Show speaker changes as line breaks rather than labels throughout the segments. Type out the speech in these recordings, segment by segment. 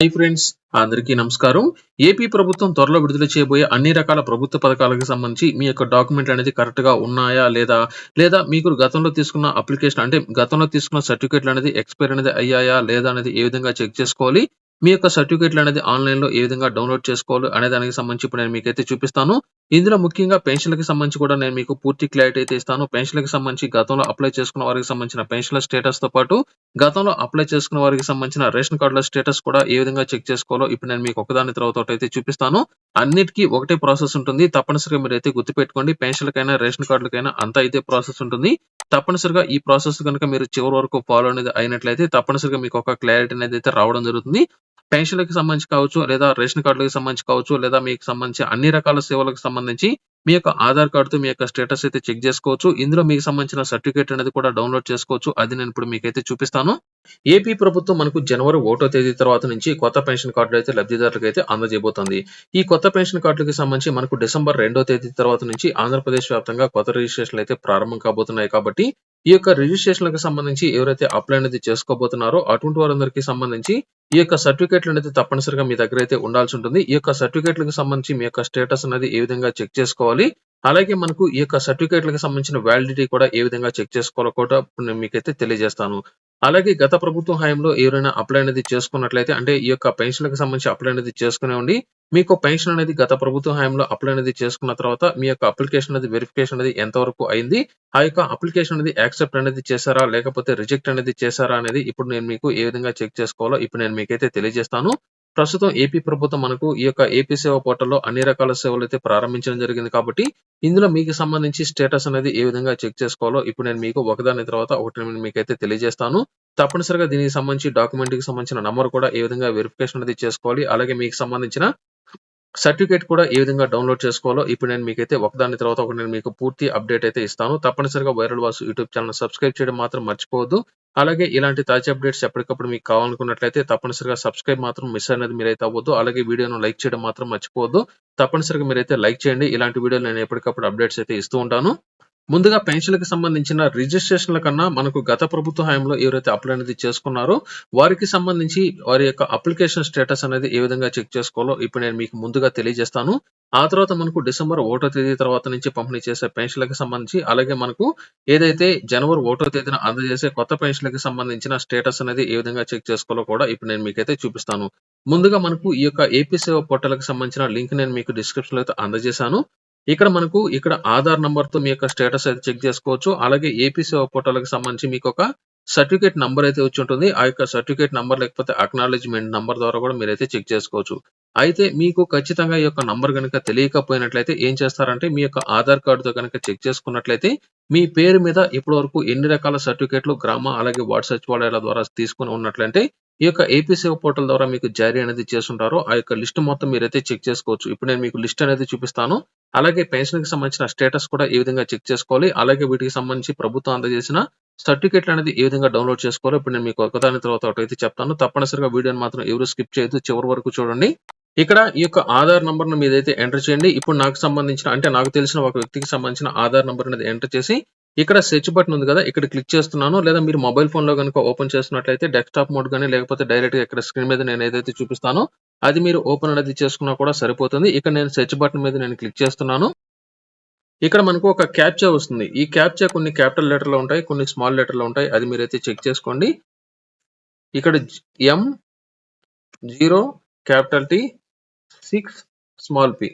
Hi friends అందరికీ నమస్కారం. AP ప్రభుత్వం త్వరలో విడుదల చేయబోయే అన్ని రకాల ప్రభుత్వ పథకాలకు సంబంధించి మీ యొక్క డాక్యుమెంట్ అనేది కరెక్ట్గా ఉన్నాయా లేదా? లేదా మీకు గతంలో తీసుకున్న అప్లికేషన్ అంటే గతంలో తీసుకున్న సర్టిఫికేట్లు అనేది ఎక్స్పైర్ అనేది అయ్యాయా లేదా అనేది ఏ విధంగా చెక్ చేసుకోవాలి? మీ యొక్క సర్టిఫికేట్లు అనేది ఆన్లైన్లో ఏ విధంగా డౌన్లోడ్ చేసుకోవాలి అనే దానికి సంబంధించి ఇప్పుడు నేను మీకైతే చూపిస్తాను. ఇందులో ముఖ్యంగా పెన్షన్లకి సంబంధించి కూడా నేను మీకు పూర్తి క్లారిటీ అయితే ఇస్తాను. పెన్షన్లకి సంబంధించి గతంలో అప్లై చేసుకున్న వారికి సంబంధించిన పెన్షన్ల స్టేటస్తో పాటు గతంలో అప్లై చేసుకున్న వారికి సంబంధించిన రేషన్ కార్డుల స్టేటస్ కూడా ఏ విధంగా చెక్ చేసుకోవాలో ఇప్పుడు నేను మీకు ఒకదాని తర్వాత అయితే చూపిస్తాను. అన్నిటికీ ఒకటే ప్రాసెస్ ఉంటుంది. తప్పనిసరిగా మీరు అయితే గుర్తుపెట్టుకోండి. పెన్షన్లకైనా రేషన్ కార్డులకైనా అంతా అయితే ప్రాసెస్ ఉంటుంది. తప్పనిసరిగా ఈ ప్రాసెస్ కనుక మీరు చివరి వరకు ఫాలో అనేది అయినట్లయితే తప్పనిసరిగా మీకు ఒక క్లారిటీ అనేది అయితే రావడం జరుగుతుంది. పెన్షన్లకు సంబంధించి కావచ్చు లేదా రేషన్ కార్డులకు సంబంధించి కావచ్చు లేదా మీకు సంబంధించి అన్ని రకాల సేవలకు సంబంధించి మీ యొక్క ఆధార్ కార్డుతో మీ యొక్క స్టేటస్ అయితే చెక్ చేసుకోవచ్చు. ఇందులో మీకు సంబంధించిన సర్టిఫికేట్ అనేది కూడా డౌన్లోడ్ చేసుకోవచ్చు. అది నేను ఇప్పుడు మీకైతే చూపిస్తాను. ఏపీ ప్రభుత్వం మనకు జనవరి ఒకటో తేదీ తర్వాత నుంచి కొత్త పెన్షన్ కార్డులు అయితే లబ్ధిదారులకు అయితే అందజేయబోతుంది. ఈ కొత్త పెన్షన్ కార్డులకు సంబంధించి మనకు డిసెంబర్ రెండో తేదీ తర్వాత నుంచి ఆంధ్రప్రదేశ్ వ్యాప్తంగా కొత్త రిజిస్ట్రేషన్లు అయితే ప్రారంభం కాబోతున్నాయి కాబట్టి ఈ యొక్క రిజిస్ట్రేషన్లకు సంబంధించి ఎవరైతే అప్లై అనేది చేసుకోబోతున్నారో అటువంటి వారందరికీ సంబంధించి ఈ యొక్క సర్టిఫికేట్లు అనేది తప్పనిసరిగా మీ దగ్గర అయితే ఉండాల్సి ఉంటుంది. ఈ యొక్క సర్టిఫికేట్లకు సంబంధించి మీ యొక్క స్టేటస్ అనేది ఏ విధంగా చెక్ చేసుకోవాలి? అలాగే మనకు ఈ యొక్క సర్టిఫికేట్లకు సంబంధించిన వ్యాలిడిటీ కూడా ఏ విధంగా చెక్ చేసుకోవాలో కూడా ఇప్పుడు నేను మీకైతే తెలియజేస్తాను. అలాగే గత ప్రభుత్వం హయాంలో ఎవరైనా అప్లై అనేది చేసుకున్నట్లయితే అంటే ఈ యొక్క పెన్షన్లకు సంబంధించి అప్లై అనేది చేసుకునే ఉండి మీకు పెన్షన్ అనేది గత ప్రభుత్వ హయాంలో అప్లై అనేది చేసుకున్న తర్వాత మీ యొక్క అప్లికేషన్ అనేది వెరిఫికేషన్ అనేది ఎంతవరకు అయింది ఆ యొక్క అప్లికేషన్ అనేది యాక్సెప్ట్ అనేది చేశారా లేకపోతే రిజెక్ట్ అనేది చేశారా అనేది ఇప్పుడు నేను మీకు ఏ విధంగా చెక్ చేసుకోవాలో ఇప్పుడు నేను మీకైతే తెలియజేస్తాను. ప్రస్తుతం ఏపీ ప్రభుత్వం మనకు ఈ యొక్క ఏపీ సేవ పోర్టల్లో అన్ని రకాల సేవలు అయితే ప్రారంభించడం జరిగింది కాబట్టి ఇందులో మీకు సంబంధించి స్టేటస్ అనేది ఏ విధంగా చెక్ చేసుకోవాలో ఇప్పుడు నేను మీకు ఒకదాని తర్వాత ఒకటి మీకైతే తెలియజేస్తాను. తప్పనిసరిగా దీనికి సంబంధించి డాక్యుమెంట్కి సంబంధించిన నంబర్ కూడా ఏ విధంగా వెరిఫికేషన్ అనేది చేసుకోవాలి అలాగే మీకు సంబంధించిన సర్టిఫికేట్ కూడా ఏ విధంగా డౌన్లోడ్ చేసుకోవాలో ఇప్పుడు నేను మీకైతే ఒకదాని తర్వాత ఒకటి నేను మీకు పూర్తి అప్డేట్ అయితే ఇస్తాను. తప్పనిసరిగా viral Vasu YouTube channel subscribe చేయడం మాత్రం మర్చిపోవద్దు. అలాగే ఇలాంటి తాజా అప్డేట్స్ ఎప్పటికప్పుడు మీకు కావాలనుకున్నట్లయితే తప్పనిసరిగా సబ్స్క్రైబ్ మాత్రం మిస్ అనేది మీరైతే అవ్వద్దు. అలాగే వీడియోను లైక్ చేయడం మాత్రం మర్చిపోవద్దు. తప్పనిసరిగా మీరైతే లైక్ చేయండి. ఇలాంటి వీడియోలు నేను ఎప్పటికప్పుడు అప్డేట్స్ అయితే ఇస్తూ ఉంటాను. ముందుగా పెన్షన్లకు సంబంధించిన రిజిస్ట్రేషన్ల కన్నా మనకు గత ప్రభుత్వ హయాంలో ఎవరైతే అప్లై అనేది చేసుకున్నారో వారికి సంబంధించి వారి యొక్క అప్లికేషన్ స్టేటస్ అనేది ఏ విధంగా చెక్ చేసుకోవాలో ఇప్పుడు నేను మీకు ముందుగా తెలియజేస్తాను. ఆ తర్వాత మనకు డిసెంబర్ ఒకటో తేదీ తర్వాత నుంచి పంపిణీ చేసే పెన్షన్లకు సంబంధించి అలాగే మనకు ఏదైతే జనవరి ఒకటో తేదీన అందజేసే కొత్త పెన్షన్లకు సంబంధించిన స్టేటస్ అనేది ఏ విధంగా చెక్ చేసుకోవాలో కూడా ఇప్పుడు నేను మీకైతే చూపిస్తాను. ముందుగా మనకు ఈ యొక్క ఏపీ సేవ పోర్టల్కి సంబంధించిన లింక్ నేను మీకు డిస్క్రిప్షన్లో అయితే అందజేశాను. ఇక్కడ మనకు ఇక్కడ ఆధార్ నంబర్తో మీ యొక్క స్టేటస్ అయితే చెక్ చేసుకోవచ్చు. అలాగే ఏపీ సేవ పోర్టల్కి సంబంధించి మీకు ఒక సర్టిఫికేట్ నంబర్ అయితే వచ్చి ఉంటుంది. ఆ యొక్క సర్టిఫికేట్ నంబర్ లేకపోతే అక్నాలజ్మెంట్ నంబర్ ద్వారా కూడా మీరైతే చెక్ చేసుకోవచ్చు. అయితే మీకు ఖచ్చితంగా ఈ యొక్క నంబర్ కనుక తెలియకపోయినట్లయితే ఏం చేస్తారంటే మీ యొక్క ఆధార్ కార్డుతో కనుక చెక్ చేసుకున్నట్లయితే మీ పేరు మీద ఇప్పటి వరకు ఎన్ని రకాల సర్టిఫికేట్లు గ్రామ అలాగే వార్డ్ సచివాలయాల ద్వారా తీసుకుని ఉన్నట్లయితే ఈ యొక్క ఏపీ సేవ పోర్టల్ ద్వారా మీకు జారీ అనేది చేస్తుంటారో ఆ యొక్క లిస్ట్ మొత్తం మీరైతే చెక్ చేసుకోవచ్చు. ఇప్పుడు నేను మీకు లిస్ట్ అనేది చూపిస్తాను. అలాగే పెన్షన్కి సంబంధించిన స్టేటస్ కూడా ఏ విధంగా చెక్ చేసుకోవాలి? అలాగే వీటికి సంబంధించి ప్రభుత్వం అందజేసిన సర్టిఫికేట్లు అనేది ఏ విధంగా డౌన్లోడ్ చేసుకోవాలో? ఇప్పుడు నేను మీకు ఒకదాని తర్వాత ఒకటైతే చెప్తాను. తప్పనిసరిగా వీడియోని మాత్రం ఎవరు స్కిప్ చేయొద్దు చివరి వరకు చూడండి. ఇక్కడ ఈ యొక్క ఆధార్ నంబర్ను మీదైతే ఎంటర్ చేయండి. ఇప్పుడు నాకు సంబంధించిన అంటే నాకు తెలిసిన ఒక వ్యక్తికి సంబంధించిన ఆధార్ నంబర్ అనేది ఎంటర్ చేసి ఇక్కడ సెర్చ్ బటన్ ఉంది కదా ఇక్కడ క్లిక్ చేస్తున్నాను. లేదా మీరు మొబైల్ ఫోన్లో కనుక ఓపెన్ చేస్తున్నట్లయితే డెస్క్టాప్ మోడ్ కానీ లేకపోతే డైరెక్ట్గా ఇక్కడ స్క్రీన్ మీద నేను ఏదైతే చూపిస్తానో అది మీరు ఓపెన్ అనేది చేసుకున్నా కూడా సరిపోతుంది. ఇక్కడ నేను సెర్చ్ బటన్ మీద నేను క్లిక్ చేస్తున్నాను. ఇక్కడ మనకు ఒక క్యాప్చా వస్తుంది. ఈ క్యాప్చా కొన్ని క్యాపిటల్ లెటర్లో ఉంటాయి కొన్ని స్మాల్ లెటర్లు ఉంటాయి. అది మీరైతే చెక్ చేసుకోండి. ఇక్కడ M zero capital T six small P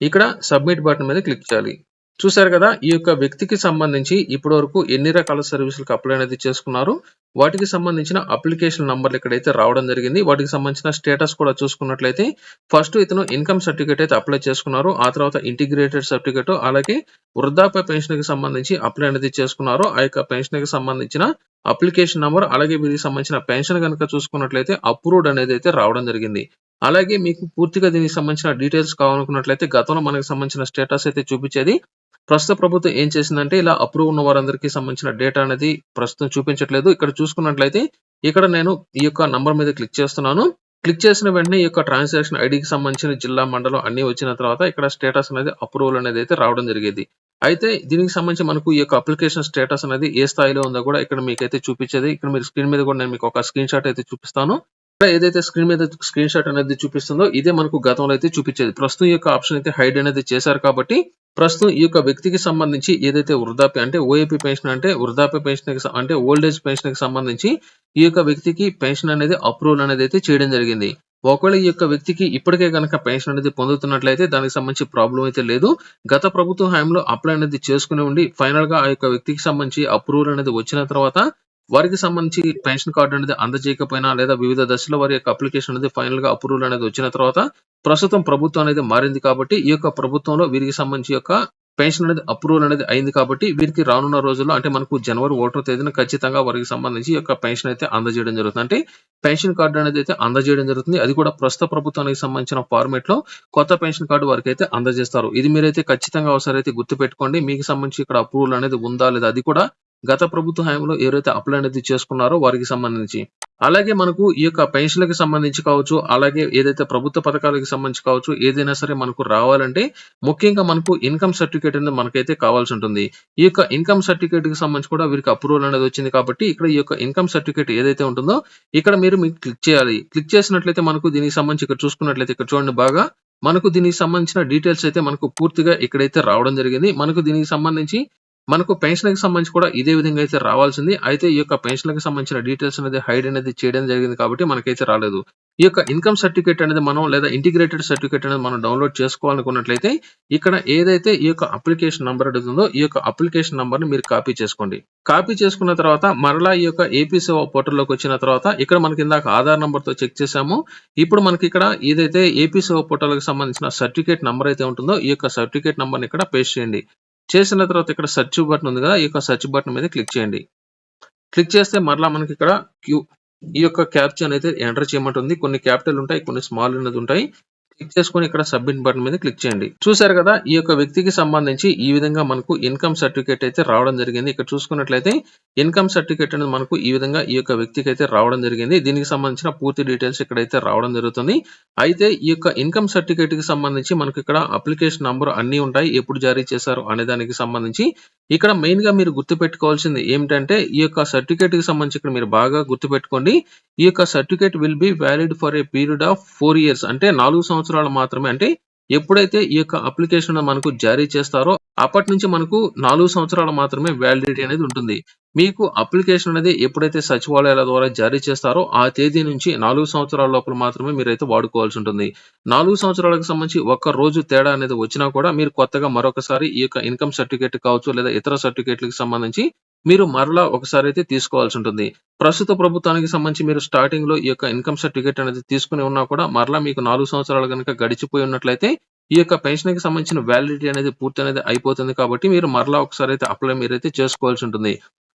ఇక్కడ సబ్మిట్ బటన్ మీద క్లిక్ చేయాలి. చూసారు కదా ఈ యొక్క వ్యక్తికి సంబంధించి ఇప్పటి వరకు ఎన్ని రకాల సర్వీసులకు అప్లై అనేది చేసుకున్నారు వాటికి సంబంధించిన అప్లికేషన్ నంబర్లు ఇక్కడైతే రావడం జరిగింది వాటికి సంబంధించిన స్టేటస్ కూడా చూసుకున్నట్లయితే ఫస్ట్ ఇతను ఇన్కమ్ సర్టిఫికేట్ అయితే అప్లై చేసుకున్నారు ఆ తర్వాత ఇంటిగ్రేటెడ్ సర్టిఫికేట్ అలాగే వృద్ధాప్య పెన్షన్కి సంబంధించి అప్లై అనేది చేసుకున్నారు ఆ యొక్క పెన్షన్కి సంబంధించిన అప్లికేషన్ నంబర్ అలాగే వీరికి సంబంధించిన పెన్షన్ కనుక చూసుకున్నట్లయితే అప్రూవ్డ్ అనేది అయితే రావడం జరిగింది. అలాగే మీకు పూర్తిగా దీనికి సంబంధించిన డీటెయిల్స్ కావాలనుకున్నట్లయితే గతంలో మనకి సంబంధించిన స్టేటస్ అయితే చూపించేది ప్రస్తుత ప్రభుత్వం ఏం చేసిందంటే ఇలా అప్రూవ్ ఉన్న వారందరికీ సంబంధించిన డేటా అనేది ప్రస్తుతం చూపించట్లేదు. ఇక్కడ చూసుకున్నట్లయితే ఇక్కడ నేను ఈ యొక్క నంబర్ మీద క్లిక్ చేస్తున్నాను. క్లిక్ చేసిన వెంటనే ఈ యొక్క ట్రాన్సాక్షన్ ఐడికి సంబంధించిన జిల్లా మండలం అన్ని వచ్చిన తర్వాత ఇక్కడ స్టేటస్ అనేది అప్రూవల్ అనేది అయితే రావడం జరిగేది. అయితే దీనికి సంబంధించి మనకు ఈ యొక్క అప్లికేషన్ స్టేటస్ అనేది ఏ స్థాయిలో ఉందో కూడా ఇక్కడ మీకైతే చూపించేది. ఇక్కడ మీరు స్క్రీన్ మీద కూడా నేను మీకు ఒక స్క్రీన్ షాట్ అయితే చూపిస్తాను. ఇక్కడ ఏదైతే స్క్రీన్ మీద స్క్రీన్ షాట్ అనేది చూపిస్తుందో ఇదే మనకు గతంలో అయితే చూపించేది. ప్రస్తుతం ఈ యొక్క ఆప్షన్ అయితే హైడ్ అనేది చేశారు కాబట్టి ప్రస్తుతం ఈ యొక్క వ్యక్తికి సంబంధించి ఏదైతే వృద్ధాప్య అంటే ఓఏపీ పెన్షన్ అంటే వృద్ధాప్య పెన్షన్ అంటే ఓల్డ్ ఏజ్ పెన్షన్కి సంబంధించి ఈ యొక్క వ్యక్తికి పెన్షన్ అనేది అప్రూవల్ అనేది అయితే చేయడం జరిగింది. ఒకవేళ ఈ యొక్క వ్యక్తికి ఇప్పటికే కనుక పెన్షన్ అనేది పొందుతున్నట్లయితే దానికి సంబంధించి ప్రాబ్లం అయితే లేదు. గత ప్రభుత్వ హయాంలో అప్లై అనేది చేసుకుని ఉండి ఫైనల్గా ఆ యొక్క వ్యక్తికి సంబంధించి అప్రూవల్ అనేది వచ్చిన తర్వాత వారికి సంబంధించి పెన్షన్ కార్డు అనేది అందజేయకపోయినా లేదా వివిధ దశలో వారి యొక్క అప్లికేషన్ అనేది ఫైనల్గా అప్రూవల్ అనేది వచ్చిన తర్వాత ప్రస్తుతం ప్రభుత్వం అనేది మారింది కాబట్టి ఈ యొక్క ప్రభుత్వంలో వీరికి సంబంధించి యొక్క పెన్షన్ అనేది అప్రూవల్ అనేది అయింది కాబట్టి వీరికి రానున్న రోజుల్లో అంటే మనకు జనవరి ఒకటో తేదీన ఖచ్చితంగా వారికి సంబంధించి యొక్క పెన్షన్ అయితే అందజేయడం జరుగుతుంది. అంటే పెన్షన్ కార్డు అనేది అయితే అందజేయడం జరుగుతుంది. అది కూడా ప్రస్తుత ప్రభుత్వానికి సంబంధించిన ఫార్మేట్లో కొత్త పెన్షన్ కార్డు వారికి అయితే అందజేస్తారు. ఇది మీరైతే ఖచ్చితంగా ఒకసారి అయితే గుర్తుపెట్టుకోండి. మీకు సంబంధించి ఇక్కడ అప్రూవల్ అనేది ఉందా లేదా అది కూడా గత ప్రభుత్వ హయాంలో ఎవరైతే అప్లై అనేది చేసుకున్నారో వారికి సంబంధించి. అలాగే మనకు ఈ యొక్క పెన్షన్లకు సంబంధించి కావచ్చు అలాగే ఏదైతే ప్రభుత్వ పథకాలకు సంబంధించి కావచ్చు ఏదైనా సరే మనకు రావాలంటే ముఖ్యంగా మనకు ఇన్కమ్ సర్టిఫికేట్ అనేది మనకైతే కావాల్సి ఉంటుంది. ఈ యొక్క ఇన్కమ్ సర్టిఫికేట్కి సంబంధించి కూడా వీరికి అప్రూవల్ అనేది వచ్చింది కాబట్టి ఇక్కడ ఈ యొక్క ఇన్కమ్ సర్టిఫికేట్ ఏదైతే ఉంటుందో ఇక్కడ మీరు మీకు క్లిక్ చేయాలి. క్లిక్ చేసినట్లయితే మనకు దీనికి సంబంధించి ఇక్కడ చూసుకున్నట్లయితే ఇక్కడ చూడండి బాగా. మనకు దీనికి సంబంధించిన డీటెయిల్స్ అయితే మనకు పూర్తిగా ఇక్కడైతే రావడం జరిగింది. మనకు దీనికి సంబంధించి మనకు పెన్షన్కి సంబంధించి కూడా ఇదే విధంగా అయితే రావాల్సింది. అయితే ఈ యొక్క పెన్షన్కి సంబంధించిన డీటెయిల్స్ అనేది హైడ్ అనేది చేయడం జరిగింది కాబట్టి మనకైతే రాలేదు. ఈ యొక్క ఇన్కమ్ సర్టిఫికేట్ అనేది మనం లేదా ఇంటిగ్రేటెడ్ సర్టిఫికేట్ అనేది మనం డౌన్లోడ్ చేసుకోవాలనుకున్నట్లయితే ఇక్కడ ఏదైతే ఈ యొక్క అప్లికేషన్ నంబర్ ఉందో ఈ యొక్క అప్లికేషన్ నంబర్ని మీరు కాపీ చేసుకోండి. కాపీ చేసుకున్న తర్వాత మరలా ఈ యొక్క ఏపీ సేవ పోర్టల్లోకి వచ్చిన తర్వాత ఇక్కడ మనకి ఇందాక ఆధార్ నంబర్తో చెక్ చేసాము ఇప్పుడు మనకి ఇక్కడ ఏదైతే ఏపీ సేవ పోర్టల్కి సంబంధించిన సర్టిఫికేట్ నంబర్ అయితే ఉంటుందో ఈ యొక్క సర్టిఫికేట్ నంబర్ ఇక్కడ పేస్ట్ చేయండి. చేసిన తర్వాత ఇక్కడ సెర్చ్ బటన్ ఉంది కదా ఈ యొక్క సెర్చ్ బటన్ మీద క్లిక్ చేయండి. క్లిక్ చేస్తే మరలా మనకి ఇక్కడ క్యూ ఈ యొక్క క్యాప్చర్ అయితే ఎంటర్ చేయమంటుంది. కొన్ని క్యాపిటల్ ఉంటాయి కొన్ని స్మాల్ అనేది ఉంటాయి. క్లిక్ చేసుకొని ఇక్కడ సబ్మిట్ బటన్ మీద క్లిక్ చేయండి. చూసారు కదా ఈ యొక్క వ్యక్తికి సంబంధించి ఈ విధంగా మనకు ఇన్కమ్ సర్టిఫికేట్ అయితే రావడం జరిగింది. ఇక్కడ చూసుకున్నట్లయితే ఇన్కమ్ సర్టిఫికేట్ అనేది మనకు ఈ విధంగా ఈ యొక్క వ్యక్తికి అయితే రావడం జరిగింది. దీనికి సంబంధించిన పూర్తి డీటెయిల్స్ ఇక్కడైతే రావడం జరుగుతుంది. అయితే ఈ యొక్క ఇన్కమ్ సర్టిఫికేట్కి సంబంధించి మనకు ఇక్కడ అప్లికేషన్ నంబర్ అన్ని ఉంటాయి. ఎప్పుడు జారీ చేశారు అనే దానికి సంబంధించి. ఇక్కడ మెయిన్గా మీరు గుర్తుపెట్టుకోవాల్సింది ఏమిటంటే ఈ యొక్క సర్టిఫికేట్కి సంబంధించి ఇక్కడ మీరు బాగా గుర్తుపెట్టుకోండి. ఈ యొక్క certificate will be valid for a period of four years అంటే నాలుగు సంవత్సరాలు సంవత్సరాలు మాత్రమే. అంటే ఎప్పుడైతే ఈ యొక్క అప్లికేషన్ మనకు జారీ చేస్తారో అప్పటి నుంచి మనకు నాలుగు సంవత్సరాలు మాత్రమే వ్యాలిడిటీ అనేది ఉంటుంది. మీకు అప్లికేషన్ అనేది ఎప్పుడైతే సచివాలయాల ద్వారా జారీ చేస్తారో ఆ తేదీ నుంచి నాలుగు సంవత్సరాల లోపల మాత్రమే మీరైతే వాడుకోవాల్సి ఉంటుంది. నాలుగు సంవత్సరాలకు సంబంధించి ఒక్క రోజు తేడా అనేది వచ్చినా కూడా మీరు కొత్తగా మరొకసారి ఈ యొక్క ఇన్కమ్ సర్టిఫికేట్ కావచ్చు లేదా ఇతర సర్టిఫికేట్లకు సంబంధించి మీరు మరలా ఒకసారి అయితే తీసుకోవాల్సి ఉంటుంది. ప్రస్తుత ప్రభుత్వానికి సంబంధించి మీరు స్టార్టింగ్లో ఈ యొక్క ఇన్కమ్ సర్టిఫికేట్ అనేది తీసుకుని ఉన్నా కూడా మరలా మీకు నాలుగు సంవత్సరాలు కనుక గడిచిపోయి ఉన్నట్లయితే ఈ యొక్క పెన్షన్కి సంబంధించిన వ్యాలిడిటీ అనేది పూర్తి అనేది అయిపోతుంది కాబట్టి మీరు మరలా ఒకసారి అయితే అప్లై మీరైతే చేసుకోవాల్సి ఉంటుంది.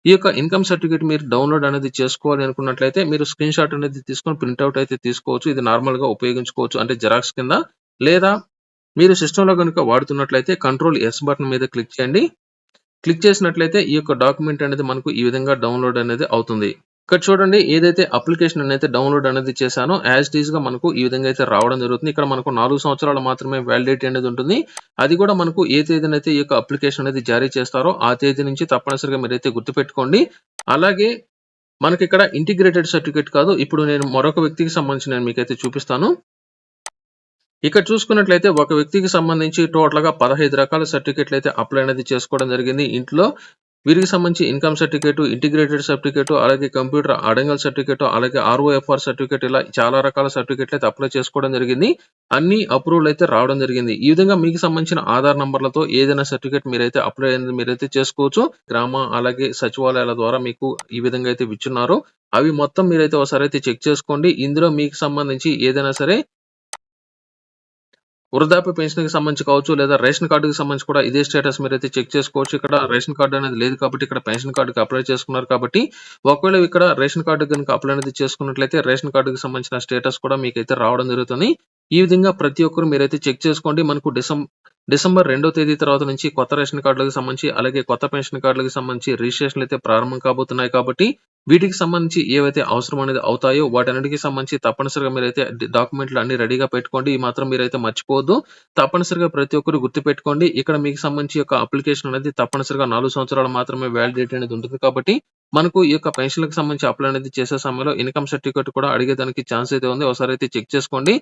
ఈ యొక్క ఇన్కమ్ సర్టిఫికేట్ మీరు డౌన్లోడ్ అనేది చేసుకోవాలి అనుకున్నట్లయితే మీరు స్క్రీన్ షాట్ అనేది తీసుకొని ప్రింట్అవుట్ అయితే తీసుకోవచ్చు. ఇది నార్మల్గా ఉపయోగించుకోవచ్చు. అంటే జెరాక్స్ కింద లేదా మీరు సిస్టమ్లో కనుక వాడుతున్నట్లయితే కంట్రోల్ ఎస్ బటన్ మీద క్లిక్ చేయండి. క్లిక్ చేసినట్లయితే ఈ యొక్క డాక్యుమెంట్ అనేది మనకు ఈ విధంగా డౌన్లోడ్ అనేది అవుతుంది. ఇక్కడ చూడండి ఏదైతే అప్లికేషన్ అయితే డౌన్లోడ్ అనేది చేశానో యాజ్ టీజ్గా మనకు ఈ విధంగా అయితే రావడం జరుగుతుంది. ఇక్కడ మనకు నాలుగు సంవత్సరాలు మాత్రమే వ్యాలిడిటీ అనేది ఉంటుంది. అది కూడా మనకు ఏ తేదీనైతే ఈ యొక్క అప్లికేషన్ అనేది జారీ చేస్తారో ఆ తేదీ నుంచి తప్పనిసరిగా మీరైతే గుర్తుపెట్టుకోండి. అలాగే మనకి ఇక్కడ ఇంటిగ్రేటెడ్ సర్టిఫికేట్ కాదు. ఇప్పుడు నేను మరొక వ్యక్తికి సంబంధించి నేను మీకైతే చూపిస్తాను. ఇక్కడ చూసుకున్నట్లయితే ఒక వ్యక్తికి సంబంధించి టోటల్గా పదహైదు రకాల సర్టిఫికేట్లు అయితే అప్లై అనేది చేసుకోవడం జరిగింది. ఇంట్లో వీరికి సంబంధించి ఇన్కమ్ సర్టిఫికేట్ ఇంటిగ్రేటెడ్ సర్టిఫికేట్ అలాగే కంప్యూటర్ అడంగల్ సర్టిఫికేట్ అలాగే ఆర్ఓఎఫ్ఆర్ సర్టిఫికేట్ ఇలా చాలా రకాల సర్టిఫికేట్లు అయితే అప్లై చేసుకోవడం జరిగింది. అన్ని అప్రూవల్ అయితే రావడం జరిగింది. ఈ విధంగా మీకు సంబంధించిన ఆధార్ నంబర్లతో ఏదైనా సర్టిఫికేట్ మీరైతే అప్లై అనేది మీరైతే చేసుకోవచ్చు. గ్రామ అలాగే సచివాలయాల ద్వారా మీకు ఈ విధంగా అయితే ఇచ్చున్నారు అవి మొత్తం మీరైతే ఒకసారి అయితే చెక్ చేసుకోండి. ఇందులో మీకు సంబంధించి ఏదైనా సరే వృద్ధాప్య పెన్షన్కి సంబంధించి కావచ్చు లేదా రేషన్ కార్డుకి సంబంధించి కూడా ఇదే స్టేటస్ మీరు అయితే చెక్ చేసుకోవచ్చు. ఇక్కడ రేషన్ కార్డు అనేది లేదు కాబట్టి ఇక్కడ పెన్షన్ కార్డుకి అప్లై చేసుకున్నారు కాబట్టి ఒకవేళ ఇక్కడ రేషన్ కార్డు కనుక అప్లై అనేది చేసుకున్నట్లయితే రేషన్ కార్డుకి సంబంధించిన స్టేటస్ కూడా మీకు అయితే రావడం జరుగుతుంది. ఈ విధంగా ప్రతి ఒక్కరు మీరైతే చెక్ చేసుకోండి. మనకు డిసెంబర్ డిసెంబర్ రెండో తేదీ తర్వాత నుంచి కొత్త రేషన్ కార్డులకు సంబంధించి, అలాగే కొత్త పెన్షన్ కార్డులకు సంబంధించి రిజిస్ట్రేషన్‌లయితే ప్రారంభం కాబోతున్నాయి కాబట్టి, వీటికి సంబంధించి ఏవైతే అవసరం అనేది అవుతాయో వాటన్నిటికి సంబంధించి తప్పనిసరిగా మీరైతే డాక్యుమెంట్లు అన్ని రెడీగా పెట్టుకోండి. ఈ మాత్రం మీరైతే మర్చిపోవద్దు. తప్పనిసరిగా ప్రతి ఒక్కరు గుర్తుపెట్టుకోండి. ఇక్కడ మీకు సంబంధించి యొక్క అప్లికేషన్ అనేది తప్పనిసరిగా నాలుగు సంవత్సరాలు మాత్రమే వ్యాలిడిటీ అనేది ఉంటుంది కాబట్టి, మనకు ఈ యొక్క పెన్షన్‌లకు సంబంధించి అప్లై అనేది చేసే సమయంలో ఇన్‌కమ్ సర్టిఫికేట్ కూడా అడిగేదానికి ఛాన్స్ అయితే ఉంది. ఒకసారి అయితే చెక్ చేసుకోండి.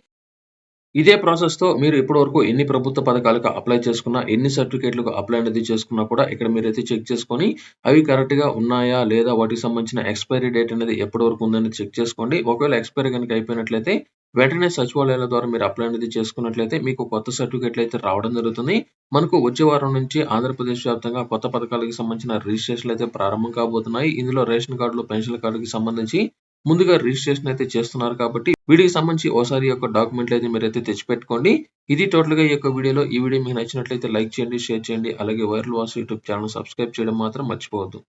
ఇదే ప్రాసెస్‌తో మీరు ఇప్పటి వరకు ఎన్ని ప్రభుత్వ పథకాలకు అప్లై చేసుకున్నా, ఎన్ని సర్టిఫికేట్‌లకు అప్లై అనేది చేసుకున్నా కూడా ఇక్కడ మీరైతే చెక్ చేసుకొని, అవి కరెక్ట్‌గా ఉన్నాయా? లేదా? వాటికి సంబంధించిన ఎక్స్‌పైరీ డేట్ అనేది ఎప్పటి వరకు ఉందని చెక్ చేసుకోండి. ఒకవేళ ఎక్స్‌పైరీ కనుక అయిపోయినట్లయితే, వెంటనే సచివాలయాల ద్వారా మీరు అప్లై అనేది చేసుకున్నట్లయితే మీకు కొత్త సర్టిఫికేట్‌లయితే రావడం జరుగుతుంది. మనకు వచ్చే వారం నుంచి ఆంధ్రప్రదేశ్ వ్యాప్తంగా కొత్త పథకాలకు సంబంధించిన రిజిస్ట్రేషన్‌లయితే ప్రారంభం కాబోతున్నాయి. ఇందులో రేషన్ కార్డులు, పెన్షన్ కార్డుకి సంబంధించి ముందుగా రిజిస్ట్రేషన్ అయితే చేస్తున్నారు కాబట్టి, వీడియోకి సంబంధించి ఒకసారి యొక్క డాక్యుమెంట్లు అయితే మీరైతే తెచ్చిపెట్టుకోండి. ఇది టోటల్‌గా ఈ యొక్క వీడియోలో. ఈ వీడియో మీకు నచ్చినట్లయితే లైక్ చేయండి, షేర్ చేయండి. అలాగే viral Vasu YouTube channel subscribe చేయడం మాత్రం మర్చిపోవద్దు.